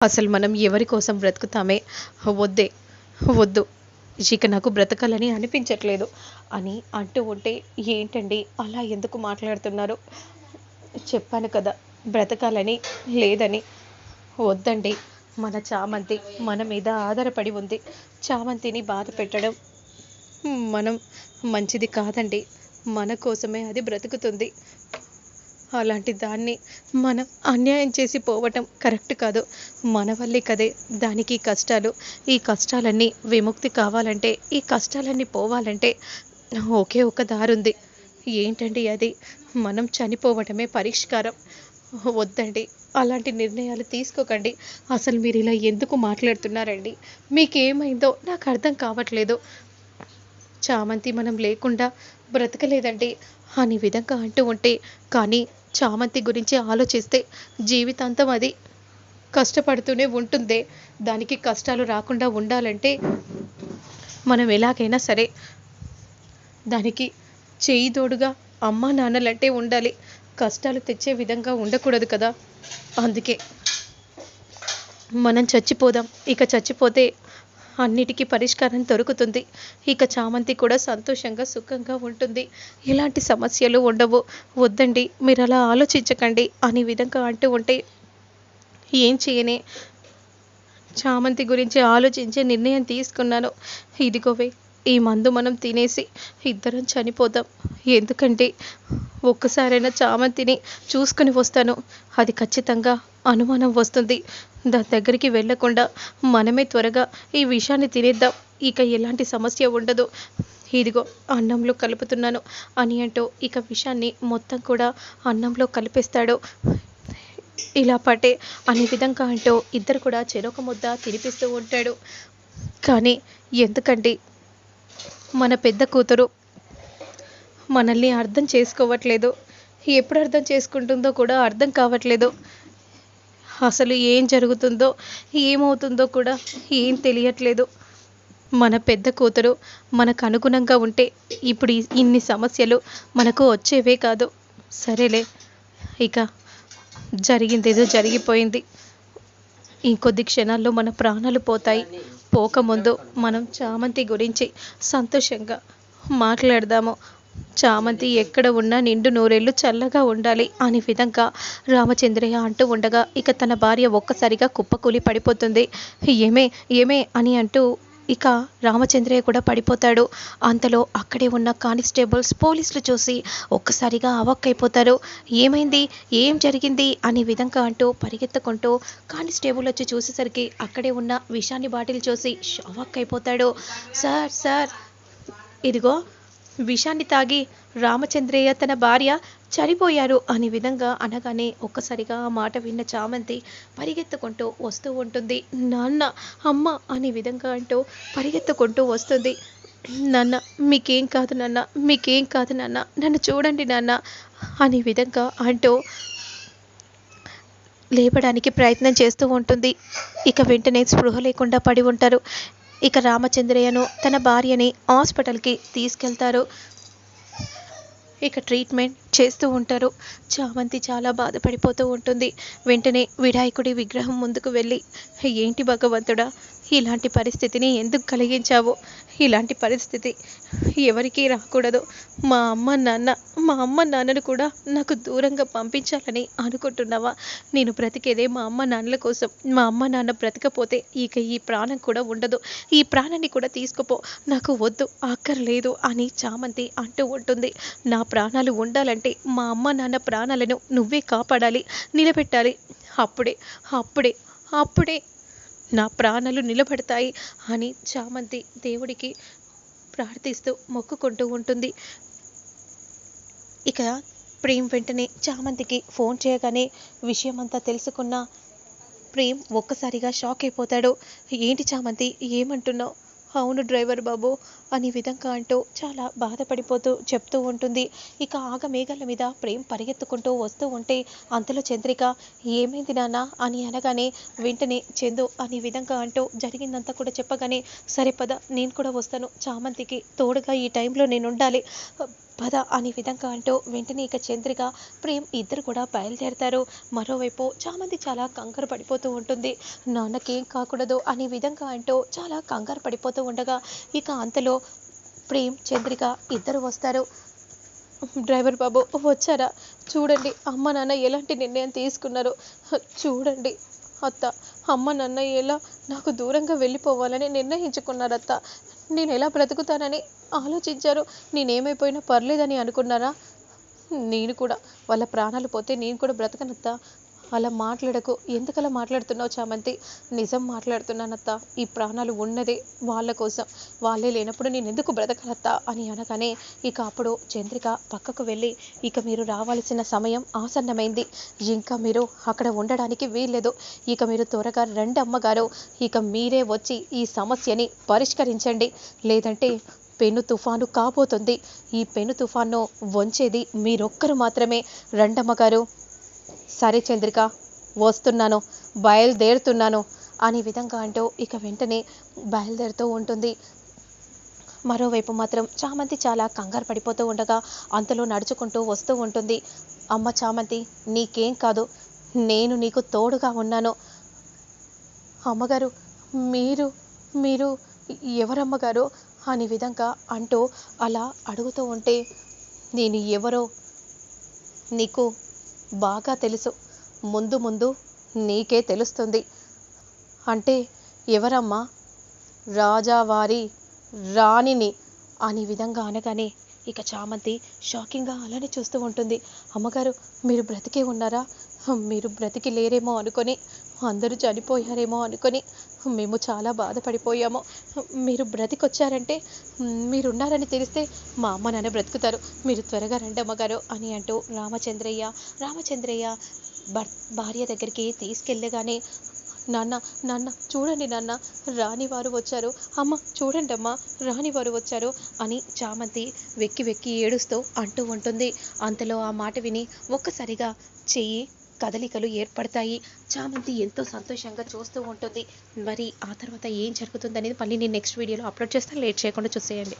అసలు మనం ఎవరి కోసం బ్రతుకుతామే? వద్దే వద్దు. ఇక నాకు బ్రతకాలని అనిపించట్లేదు. అని అంటూ ఉంటే ఏంటండి అలా ఎందుకు మాట్లాడుతున్నారు? చెప్పాను కదా బ్రతకాలని లేదని. వద్దండి మన చామంతి మన మీద ఆధారపడి ఉంది. చామంతిని బాధ పెట్టడం మనం మంచిది కాదండి. మన కోసమే అది బ్రతుకుతుంది. అలాంటి దాన్ని మనం అన్యాయం చేసి పోవటం కరెక్ట్ కాదు. మన వల్లే కదే దానికి కష్టాలు. ఈ కష్టాలన్నీ విముక్తి కావాలంటే ఈ కష్టాలన్నీ పోవాలంటే ఒకే ఒక దారి ఉంది ఏంటండి అది? మనం చనిపోవటమే పరిష్కారం. వద్దండి. అలాంటి నిర్ణయాలు తీసుకోకండి. అసలు మీరు ఇలా ఎందుకు మాట్లాడుతున్నారండి? మీకేమైందో నాకు అర్థం కావట్లేదు. చామంతి మనం లేకుండా బ్రతకలేదండి. అనే విధంగా అంటూ ఉంటే కానీ చామంతి గురించి ఆలోచిస్తే జీవితాంతం అది కష్టపడుతూనే ఉంటుందే. దానికి కష్టాలు రాకుండా ఉండాలంటే మనం ఎలాగైనా సరే దానికి చేయి తోడుగా అమ్మ నాన్నలంటే ఉండాలి. కష్టాలు తెచ్చే విధంగా ఉండకూడదు కదా. అందుకే మనం చచ్చిపోదాం. ఇక చచ్చిపోతే అన్నిటికీ పరిష్కారం దొరుకుతుంది. ఇక చామంతి కూడా సంతోషంగా సుఖంగా ఉంటుంది. ఎలాంటి సమస్యలు ఉండవు. వద్దండి మీరు అలా ఆలోచించకండి అనే విధంగా అంటూ ఉంటే ఏం చేయనే? చామంతి గురించి ఆలోచించే నిర్ణయం తీసుకున్నాను. ఇదిగోవే ఈ మందు మనం తినేసి ఇద్దరం చనిపోదాం ఎందుకంటే ఒక్కసారైనా చామంతిని చూసుకుని వస్తాను. అది ఖచ్చితంగా అనుమానం వస్తుంది. దాని దగ్గరికి వెళ్ళకుండా మనమే త్వరగా ఈ విషయాన్ని తినేద్దాం. ఇక ఎలాంటి సమస్య ఉండదు. ఇదిగో అన్నంలో కలుపుతున్నాను అని అంటూ ఇక విషయాన్ని మొత్తం కూడా అన్నంలో కలిపేస్తాడు. ఇలా పాటే అనే విధంగా అంటూ ఇద్దరు కూడా చెరొక ముద్ద తినిపిస్తూ ఉంటాడు. కానీ ఎందుకంటే మన పెద్ద కూతురు మనల్ని అర్థం చేసుకోవట్లేదు. ఎప్పుడు అర్థం చేసుకుంటుందో కూడా అర్థం కావట్లేదు. అసలు ఏం జరుగుతుందో ఏమవుతుందో కూడా ఏం తెలియట్లేదు. మన పెద్ద కూతురు మనకు అనుగుణంగా ఉంటే ఇప్పుడు ఇన్ని సమస్యలు మనకు వచ్చేవే కాదు. సరేలే ఇక జరిగిందేదో జరిగిపోయింది. ఇంకొద్ది క్షణాల్లో మన ప్రాణాలు పోతాయి. పోకముందు మనం చామంతి గురించి సంతోషంగా మాట్లాడదాము. చామంతి ఎక్కడ ఉన్నా నిండు నూరేళ్ళు చల్లగా ఉండాలి అనే విధంగా రామచంద్రయ్య అంటూ ఉండగా ఇక తన భార్య ఒక్కసారిగా కుప్పకూలి పడిపోతుంది. ఏమే ఏమే అని అంటూ ఇక రామచంద్రయ్య కూడా పడిపోతాడు. అంతలో అక్కడే ఉన్న కానిస్టేబుల్స్ పోలీసులు చూసి ఒక్కసారిగా అవక్కైపోతారు. ఏమైంది? ఏం జరిగింది? అనే విధంగా అంటూ పరిగెత్తుకుంటూ కానిస్టేబుల్ వచ్చి చూసేసరికి అక్కడే ఉన్న విషాన్ని బాటిల్ చూసి షాక్ అయిపోతాడు సార్ సార్ ఇదిగో విషాన్ని తాగి రామచంద్రయ్య తన భార్య చనిపోయారు అనే విధంగా అనగానే ఒక్కసారిగా ఆ మాట విన్న చామంతి పరిగెత్తుకుంటూ వస్తూ ఉంటుంది. నాన్న అమ్మ అనే విధంగా అంటూ పరిగెత్తుకుంటూ వస్తుంది. నాన్న మీకేం కాదు నాన్న మీకేం కాదు నాన్న నన్ను చూడండి నాన్న అనే విధంగా అంటూ లేపడానికి ప్రయత్నం చేస్తూ ఉంటుంది. ఇక వెంటనే స్పృహ లేకుండా పడి ఉంటారు. ఇక రామచంద్రయ్యను తన భార్యని హాస్పిటల్కి తీసుకెళ్తారు. ఇక ట్రీట్మెంట్ చేస్తూ ఉంటారు. చామంతి చాలా బాధపడిపోతూ ఉంటుంది. వెంటనే విడాయకుడి విగ్రహం ముందుకు వెళ్ళి ఏంటి భగవంతుడా ఇలాంటి పరిస్థితిని ఎందుకు కలిగించావు? ఇలాంటి పరిస్థితి ఎవరికీ రాకూడదు. మా అమ్మ నాన్న మా అమ్మ నాన్నను కూడా నాకు దూరంగా పంపించాలని అనుకుంటున్నావా? నేను బ్రతికేదే మా అమ్మ నాన్నల కోసం. మా అమ్మ నాన్న బ్రతకపోతే ఇక ఈ ప్రాణం కూడా ఉండదు. ఈ ప్రాణాన్ని కూడా తీసుకుపో. నాకు వద్దు అక్కర్లేదు అని చామంతి అంటూ ఉంటుంది. నా ప్రాణాలు ఉండాలంటే మా అమ్మ నాన్న ప్రాణాలను నువ్వే కాపాడాలి నిలబెట్టాలి. అప్పుడే అప్పుడే అప్పుడే నా ప్రాణాలు నిలబడతాయి అని చామంతి దేవుడికి ప్రార్థిస్తూ మొక్కుకుంటూ ఉంటుంది. ఇక ప్రేమ్ వెంటనే చామంతికి ఫోన్ చేయగానే విషయమంతా తెలుసుకున్న ప్రేమ్ ఒక్కసారిగా షాక్ అయిపోతాడు. ఏంటి చామంతి ఏమంటున్నావు? అవును డ్రైవర్ బాబు అనే విధంగా అంటూ చాలా బాధపడిపోతూ చెప్తూ ఉంటుంది. ఇక ఆగమేఘాల మీద ప్రేమ్ పరిగెత్తుకుంటూ వస్తూ ఉంటే అంతలో చంద్రిక ఏమైంది నాన్న? అని అనగానే వెంటనే చందు అనే విధంగా అంటూ జరిగిందంతా కూడా చెప్పగానే సరే పద నేను కూడా వస్తాను. చామంతికి తోడుగా ఈ టైంలో నేను ఉండాలి. పద అనే విధంగా అంటూ వెంటనే ఇక చంద్రిక ప్రేమ్ ఇద్దరు కూడా బయలుదేరతారు. మరోవైపు చామంతి చాలా కంగారు పడిపోతూ ఉంటుంది. నాన్నకేం కాకూడదు అనే విధంగా అంటూ చాలా కంగారు పడిపోతూ ఉండగా ఇక అంతలో ప్రేమ్ చంద్రిక ఇద్దరు వస్తారు. డ్రైవర్ బాబు వచ్చారా? చూడండి అమ్మ నాన్న ఎలాంటి నిర్ణయం తీసుకున్నారో? చూడండి అత్త అమ్మ నాన్న ఎలా నాకు దూరంగా వెళ్ళిపోవాలని నిర్ణయించుకున్నారత్త. నేను ఎలా బ్రతుకుతానని ఆలోచించారు? నేనేమైపోయినా పర్లేదని అనుకున్నారా? నేను కూడా వాళ్ళ ప్రాణాలు పోతే నేను కూడా బ్రతకనత్తా. అలా మాట్లాడకు. ఎందుకలా మాట్లాడుతున్నావు చామంతి? నిజం మాట్లాడుతున్నానత్తా. ఈ ప్రాణాలు ఉన్నదే వాళ్ళ కోసం. వాళ్ళే లేనప్పుడు నేను ఎందుకు బ్రతకనత్తా అని అనగానే ఇక అప్పుడు చంద్రిక పక్కకు వెళ్ళి ఇక మీరు రావాల్సిన సమయం ఆసన్నమైంది. ఇంకా మీరు అక్కడ ఉండడానికి వీల్లేదు. ఇక మీరు త్వరగా రండి అమ్మగారు. ఇక మీరే వచ్చి ఈ సమస్యని పరిష్కరించండి. లేదంటే పెను తుఫాను కాబోతుంది. ఈ పెను తుఫాన్ను వంచేది మీరొక్కరు మాత్రమే. రండమ్మగారు. సరే చంద్రిక వస్తున్నాను బయలుదేరుతున్నాను అనే విధంగా అంటూ ఇక వెంటనే బయలుదేరుతూ ఉంటుంది. మరోవైపు మాత్రం చామంతి చాలా కంగారు పడిపోతూ ఉండగా అంతలో నడుచుకుంటూ వస్తూ ఉంటుంది. అమ్మ చామంతి నీకేం కాదు నేను నీకు తోడుగా ఉన్నాను. అమ్మగారు మీరు మీరు ఎవరమ్మగారు అనే విధంగా అంటూ అలా అడుగుతూ ఉంటే నేను ఎవరో నీకు బాగా తెలుసు. ముందు ముందు నీకే తెలుస్తుంది. అంటే ఎవరమ్మా? రాజావారి రాణిని అనే విధంగా అనగానే ఇక చామంతి షాకింగ్గా అలానే చూస్తూ ఉంటుంది. అమ్మగారు మీరు బ్రతికే ఉన్నారా? మీరు బ్రతికి లేరేమో అనుకొని అందరూ చనిపోయారేమో అనుకొని మేము చాలా బాధపడిపోయాము. మీరు బ్రతికొచ్చారంటే మీరున్నారని తెలిస్తే మా అమ్మ నాన్న బ్రతుకుతారు. మీరు త్వరగా రండి అమ్మగారు అని అంటూ రామచంద్రయ్య రామచంద్రయ్య భర్ భార్య దగ్గరికి తీసుకెళ్ళగానే నాన్న నాన్న చూడండి నాన్న రానివారు వచ్చారు. అమ్మ చూడండి అమ్మ రాని వారు వచ్చారు అని చామంతి వెక్కి వెక్కి ఏడుస్తూ అంటూ ఉంటుంది. అంతలో ఆ మాట విని ఒక్కసారిగా చెయ్యి కదలికలు ఏర్పడతాయి. చామంతి ఎంతో సంతోషంగా చూస్తూ ఉంటుంది. మరి ఆ తర్వాత ఏం జరుగుతుందనేది మళ్ళీ నేను నెక్స్ట్ వీడియోలో అప్లోడ్ చేస్తాను లేట్ చేయకుండా చూసేయండి.